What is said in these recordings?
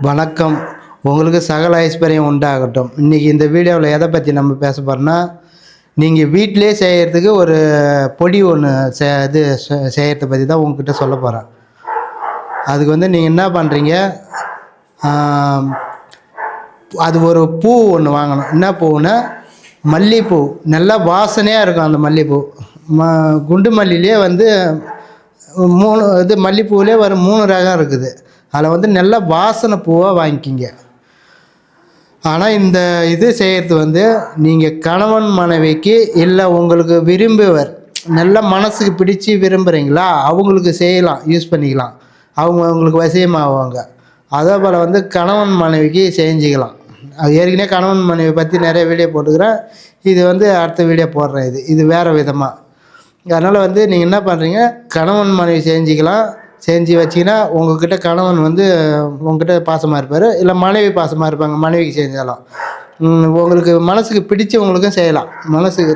வணக்கம். உங்களுக்கு சகல ஐஸ்வர்யம் உண்டாகட்டும். இன்றைக்கி இந்த வீடியோவில் எதை பற்றி நம்ம பேச போகிறோன்னா நீங்கள் வீட்டிலே செய்கிறதுக்கு ஒரு பொடி ஒன்று செ இது செய்கிறத பற்றி தான் உங்ககிட்ட சொல்ல போகிறேன் அதுக்கு வந்து நீங்கள் என்ன பண்ணுறீங்க அது ஒரு பூ ஒன்று வாங்கணும். என்ன பூன்னா மல்லிகைப்பூ நல்லா வாசனையாக இருக்கும் அந்த மல்லிகைப்பூ ம குண்டு மல்லிலே வந்து மூணு இது மல்லிகைப்பூவிலே வரும் மூணு ரகம் இருக்குது. அதில் வந்து நல்ல வாசனை பூவாக வாங்கிக்கிங்க. ஆனால் இந்த இது செய்கிறது வந்து நீங்கள் கணவன் மனைவிக்கு இல்லை உங்களுக்கு விரும்புவர் நல்ல மனசுக்கு பிடிச்சி விரும்புகிறீங்களா அவங்களுக்கு செய்யலாம் யூஸ் பண்ணிக்கலாம். அவங்க அவங்களுக்கு வசியமாகுவாங்க அதே போல் வந்து கணவன் மனைவிக்கு செஞ்சுக்கலாம். அது ஏற்கனவே கணவன் மனைவி பற்றி நிறைய வீடியோ போட்டுக்கிறேன். இது வந்து அடுத்த வீடியோ போடுறேன் இது. இது வேறு விதமாக அதனால் வந்து நீங்கள் என்ன பண்ணுறீங்க கணவன் மனைவி செஞ்சுக்கலாம் செஞ்சு வச்சிங்கன்னா உங்ககிட்ட கணவன் வந்து உங்ககிட்ட பாசமாக இருப்பார். இல்லை மனைவி பாசமாக இருப்பாங்க. மனைவிக்கு செஞ்சாலும். உங்களுக்கு மனசுக்கு பிடிச்சவங்களுக்கும் செய்யலாம். மனசுக்கு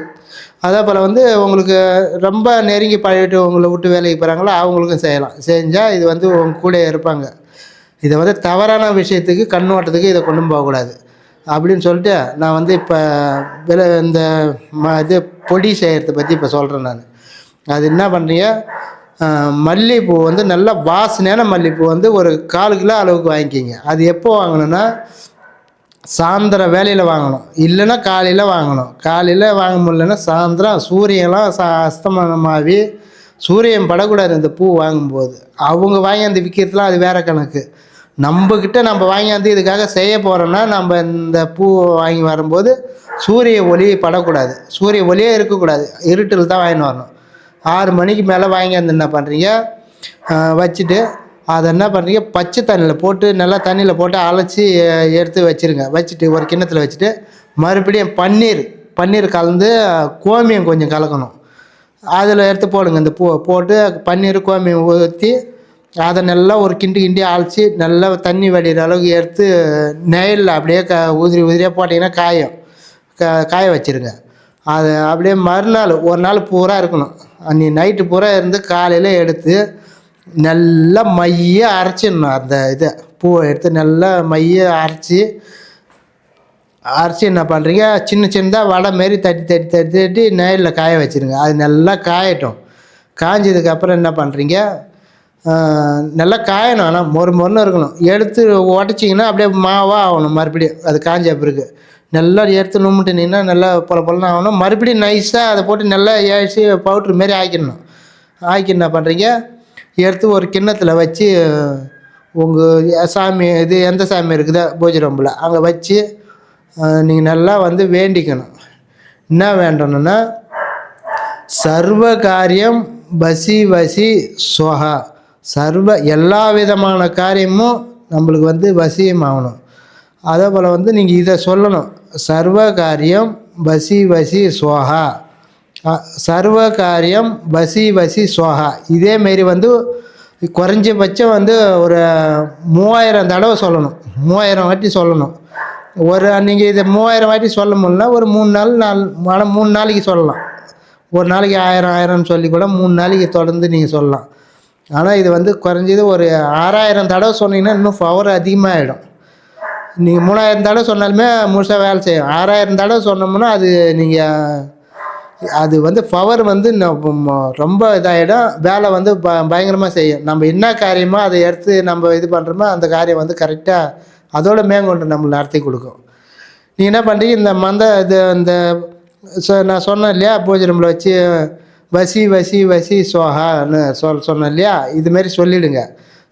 அதே போல் வந்து உங்களுக்கு ரொம்ப நெருங்கி பழகிட்டு உங்களை விட்டு வேலைக்கு போகிறாங்களோ அவங்களுக்கும் செய்யலாம். செஞ்சால் இது வந்து உங்க கூட இருப்பாங்க. இதை வந்து தவறான விஷயத்துக்கு கண்ணோட்டத்துக்கு இதை கொண்டு போகக்கூடாது. அப்படின்னு சொல்லிட்டு நான் வந்து இப்போ வில இந்த ம இது பொடி செய்கிறத பற்றி இப்போ சொல்கிறேன் நான். அது என்ன பண்ணுறீங்க மல்லிகைப்பூ வந்து நல்ல வாசனையான மல்லிகைப்பூ வந்து ஒரு கால் கிலோ அளவுக்கு வாங்கிக்கிங்க. அது எப்போ வாங்கணும்னா சாயந்தரம் வேலையில் வாங்கணும். இல்லைன்னா காலையில் வாங்கணும். காலையில் வாங்க முடியலன்னா சாயந்தரம் சூரியன்லாம் சா அஸ்தமனமாகி சூரியன் படக்கூடாது இந்த பூ வாங்கும்போது. அவங்க வாங்கியாந்து விற்கிறதுலாம் அது வேறு கணக்கு. நம்மக்கிட்ட நம்ம வாங்கியாந்து இதுக்காக செய்ய போகிறோன்னா நம்ம இந்த பூ வாங்கி வரும்போது சூரிய ஒளி படக்கூடாது. சூரிய ஒளியே இருக்கக்கூடாது. இருட்டில் தான் வாங்கின்னு வரணும். ஆறு மணிக்கு மேலே வாங்கியாந்து என்ன பண்ணுறீங்க வச்சுட்டு அதை என்ன பண்ணுறீங்க பச்சை தண்ணியில் போட்டு நல்லா தண்ணியில் போட்டு அலசி எடுத்து வச்சுருங்க. வச்சுட்டு ஒரு கிண்ணத்தில் வச்சுட்டு மறுபடியும் பன்னீர் பன்னீர் கலந்து கோமியம் கொஞ்சம் கலக்கணும். அதில் எடுத்து போடுங்க. இந்த பூ போட்டு பன்னீர் கோமியம் ஊற்றி அதை நல்லா ஒரு கிண்டு கிண்டி அழைச்சி நல்லா தண்ணி வடிகிற அளவுக்கு எடுத்து நெயலில் அப்படியே க உதிரி உதிரியாக போட்டிங்கன்னா காயும். க காய வச்சுருங்க. அது அப்படியே மறுநாள் ஒரு நாள் பூரா இருக்கணும். அன்னி நைட்டு பூரா இருந்து காலையில் எடுத்து நல்லா மைய அரைச்சிடணும் அந்த இதை. பூவை எடுத்து நல்லா மைய அரைச்சி அரைச்சி என்ன பண்ணுறீங்க சின்ன சின்னதாக வடை மாரி தட்டி தட்டி தட்டி தட்டி நேரில் காய வச்சுருங்க. அது நல்லா காயட்டும். காஞ்சதுக்கப்புறம் என்ன பண்ணுறீங்க நல்லா காயணும். ஆனால் மொறு மொறுன்னு இருக்கணும். எடுத்து உடச்சிங்கன்னா அப்படியே மாவாக ஆகணும் மறுபடியும். அது காஞ்ச பிறகு. நல்லா எடுத்து நும்பிட்டுனீங்கன்னா நல்லா பொல பொலன்னு ஆகணும். மறுபடியும் நைஸாக அதை போட்டு நல்லா ஏழிச்சு பவுட்ரு மாரி ஆக்கிடணும். ஆக்கி என்ன பண்ணுறீங்க எடுத்து ஒரு கிண்ணத்தில் வச்சு உங்கள் சாமி இது எந்த சாமி இருக்குதோ பூஜை ரூமில் அங்கே வச்சு நீங்கள் நல்லா வந்து வேண்டிக்கணும். என்ன வேண்டணும்னா சர்வ காரியம் பசி வசி சுவஹா சர்வ எல்லா விதமான காரியமும் நம்மளுக்கு வந்து வசியம் ஆகணும் அதே போல் வந்து நீங்கள் இதை சொல்லணும். சர்வ காரியம் பசி வசி சோஹா சர்வ காரியம் வசி வசி சோஹா இதேமாரி வந்து குறைஞ்சபட்சம் வந்து ஒரு மூவாயிரம் தடவை சொல்லணும். மூவாயிரம் வாட்டி சொல்லணும். ஒரு நீங்கள் இதை மூவாயிரம் வாட்டி சொல்ல முடியல ஒரு மூணு நாள் நாலு ஆனால் மூணு நாளைக்கு சொல்லலாம். ஒரு நாளைக்கு ஆயிரம் ஆயிரம்னு சொல்லி கூட மூணு நாளைக்கு தொடர்ந்து நீங்கள் சொல்லலாம். ஆனால் இது வந்து குறைஞ்சது ஒரு ஆறாயிரம் தடவை சொன்னீங்கன்னா இன்னும் பவர் அதிகமாகிடும் நீங்கள் மூணாயிரம் தடவை சொன்னாலுமே முழுசாக வேலை செய்யும். ஆறாயிரம் தடவை சொன்னோம்னா அது நீங்கள் அது வந்து பவர் வந்து ரொம்ப இதாகிடும் வேலை வந்து ப பயங்கரமாக செய்யும். நம்ம என்ன காரியமோ அதை எடுத்து நம்ம இது பண்ணுறோமோ அந்த காரியம் வந்து கரெக்டாக அதோட மேங்கொண்டு நம்மளை நடத்தி கொடுக்கும். நீங்கள் என்ன பண்ணுறீங்க இந்த மந்த இது இந்த நான் சொன்னேன் இல்லையா? பூஜை ரூமில் வச்சு வசி வசி வசி சோஹான்னு சொல் சொன்னேன் இல்லையா இதுமாரி சொல்லிவிடுங்க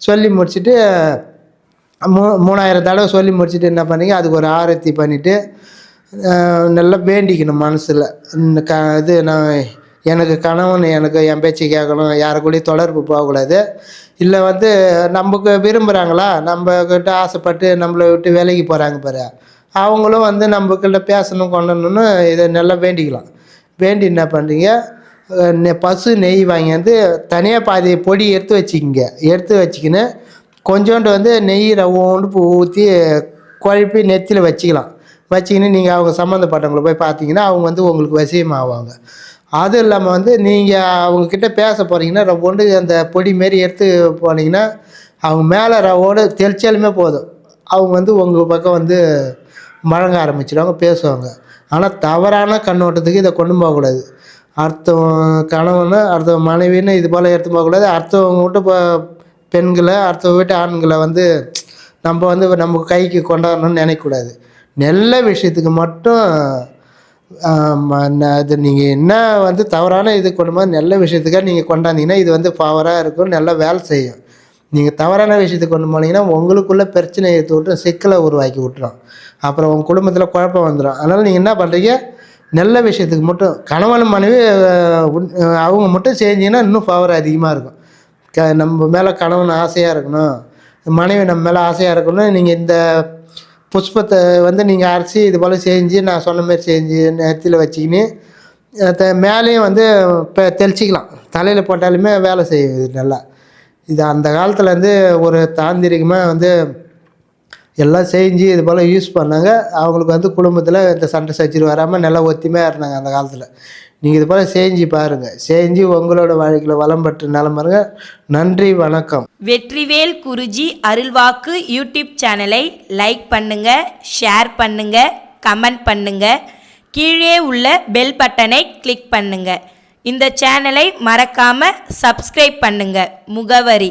சொல்லி முடிச்சுட்டு மூ மூணாயிரம் தடவை சொல்லி முடிச்சுட்டு என்ன பண்ணீங்க? அதுக்கு ஒரு ஆரத்தி பண்ணிவிட்டு நல்லா வேண்டிக்கணும் மனசில். க இது நான் எனக்கு கணவன் எனக்கு என் பேச்சு கேட்கணும் யாருக்குள்ளேயும் தொடர்பு போகக்கூடாது. இல்லை வந்து நமக்கு விரும்புகிறாங்களா நம்மக்கிட்ட ஆசைப்பட்டு நம்மளை விட்டு வேலைக்கு போகிறாங்க பாரு. அவங்களும் வந்து நம்மக்கிட்ட பேசணும் கொண்டணும்னு இதை நல்லா வேண்டிக்கலாம். வேண்டி என்ன பண்ணுறீங்க பசு நெய் வாங்கி வந்து தனியாக பாதி பொடி எடுத்து வச்சுக்கிங்க. எடுத்து வச்சுக்கின்னு கொஞ்சோண்டு வந்து நெய் ரவோண்டு ஊற்றி குழப்பி நெத்தியில் வச்சுக்கலாம். வச்சிக்கின்னு நீங்கள் அவங்க சம்மந்தப்பட்டவங்களை போய் பார்த்தீங்கன்னா அவங்க வந்து உங்களுக்கு வசியமாவாங்க. அதுவும் இல்லாமல் வந்து நீங்கள் அவங்கக்கிட்ட பேச போகிறீங்கன்னா ரவோண்டு அந்த பொடி மாரி எடுத்து போனீங்கன்னா அவங்க மேலே ரவோடு தெளிச்சாலுமே போதும். அவங்க வந்து உங்கள் பக்கம் வந்து வழங்க ஆரம்பிச்சிடுவாங்க பேசுவாங்க. ஆனால் தவறான கண்ணோட்டத்துக்கு இதை கொண்டு போகக்கூடாது. அடுத்தவன் கணவனை அடுத்த மனைவின்னு இது போல் எடுத்து போகக்கூடாது. அடுத்தவங்க வீட்டு இப்போ பெண்களை அடுத்த வீட்டு ஆண்களை வந்து நம்ம வந்து நம்ம கைக்கு கொண்டாடணும்னு நினைக்கக்கூடாது. நல்ல விஷயத்துக்கு மட்டும் அது நீங்கள் என்ன வந்து தவறான இது கொண்டு போது நல்ல விஷயத்துக்காக நீங்கள் கொண்டாந்தீங்கன்னா இது வந்து பவராக இருக்கும் நல்லா வேலை செய்யும். நீங்கள் தவறான விஷயத்துக்கு கொண்டு போனீங்கன்னா உங்களுக்குள்ளே பிரச்சனையை எடுத்து விட்டு சிக்கலை உருவாக்கி விட்டுரும். அப்புறம் உங்கள் குடும்பத்தில் குழப்பம் வந்துடும் அதனால் நீங்கள் என்ன பண்ணுறீங்க நல்ல விஷயத்துக்கு மட்டும் கணவன் மனைவி அவங்க மட்டும் செஞ்சிங்கன்னா இன்னும் பவர் அதிகமாக இருக்கும். க நம்ம மேலே கணவன் ஆசையாக இருக்கணும் மனைவி நம்ம மேலே ஆசையாக இருக்கணும் நீங்கள் இந்த புஷ்பத்தை வந்து நீங்கள் அரைச்சி இது போல் செஞ்சு நான் சொன்ன மாதிரி செஞ்சு நெத்தியில் வச்சுக்கின்னு த- மேலேயும் வந்து இப்போ தெளிச்சிக்கலாம். தலையில் போட்டாலுமே வேலை செய்யுது நல்லா. இது அந்த காலத்துலேருந்து ஒரு தாந்திரிகமாக வந்து எல்லாம் செஞ்சு இது போல் யூஸ் பண்ணாங்க. அவங்களுக்கு வந்து குடும்பத்தில் இந்த சண்டை சச்சரவு வராமல் நல்லா ஒத்துமையாக இருந்தாங்க அந்த காலத்தில். நீங்கள் இது போல் செஞ்சு பாருங்கள் செஞ்சு உங்களோட வாழ்க்கையில் வளம் பெற்று நலம் பாருங்க. நன்றி வணக்கம். வெற்றிவேல் குருஜி அருள்வாக்கு யூடியூப் சேனலை லைக் பண்ணுங்கள் ஷேர் பண்ணுங்கள் கமெண்ட் பண்ணுங்கள் கீழே உள்ள பெல் பட்டனை கிளிக் பண்ணுங்கள் இந்த சேனலை மறக்காமல் சப்ஸ்கிரைப் பண்ணுங்கள் முகவரி